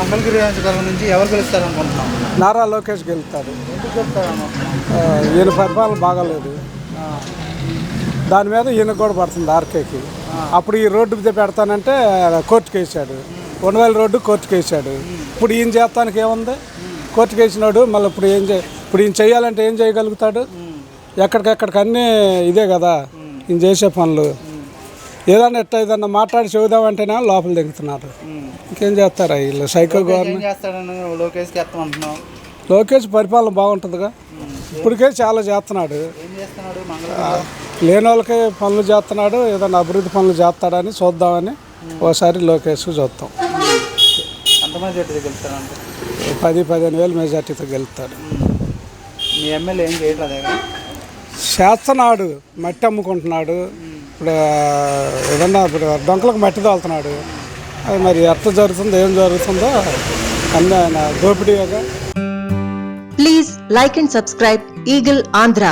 మంగళగిరి నియోజకవర్గం నుంచి ఎవరు గెలుస్తారు అనుకుంటున్నాం నారా లోకేష్ ఎందుకు గెలుస్తారు అనుకుంటున్నాం ఆ, ఈయన పరిపాలన బాగాలేదు. దాని మీద ఈయన కూడా పడుతుంది ఆర్కేకి. అప్పుడు ఈ రోడ్డు మీద పెడతానంటే కోర్టుకు వేసాడు. ఉండవేల రోడ్డు కోర్టుకు వేసాడు. ఇప్పుడు ఈయన చేస్తానికి ఏముంది? కోర్టుకు వేసినాడు మళ్ళీ ఇప్పుడు ఏం చే ఇప్పుడు ఈయన చేయాలంటే ఏం చేయగలుగుతాడు? ఎక్కడికెక్కడికి అన్నీ ఇదే కదా. ఈయన చేసే పనులు. ఏదన్నా ఎట్ట ఏదన్నా మాట్లాడి చెబుదామంటేనే లోపల దిగుతున్నారు. ఇంకేం చేస్తారా వీళ్ళు? సైకో గవర్నమెంట్ లోకేష్ పరిపాలన బాగుంటుందిగా. ఇప్పటికే చాలా చేస్తున్నాడు. లేని వాళ్ళకి పనులు చేస్తున్నాడు ఏదైనా అభివృద్ధి పనులు చేస్తాడని చూద్దామని ఓసారి లోకేష్ చూద్దాం. పది పదిహేను వేలు మెజార్టీతో గెలుస్తాడు. మీ ఎమ్మెల్యే ఏం చేయట్లేదు కదా చేస్తున్నాడు మట్టి అమ్ముకుంటున్నాడు. ఇప్పుడు ఏదన్నా ఇప్పుడు డొంకలకు మట్టి తోలుతున్నాడు. అది మరి ఎంత జరుగుతుందో ఏం జరుగుతుందో అన్నీ ఆయన దోపిడీగా please like in subscribe eagle Andhra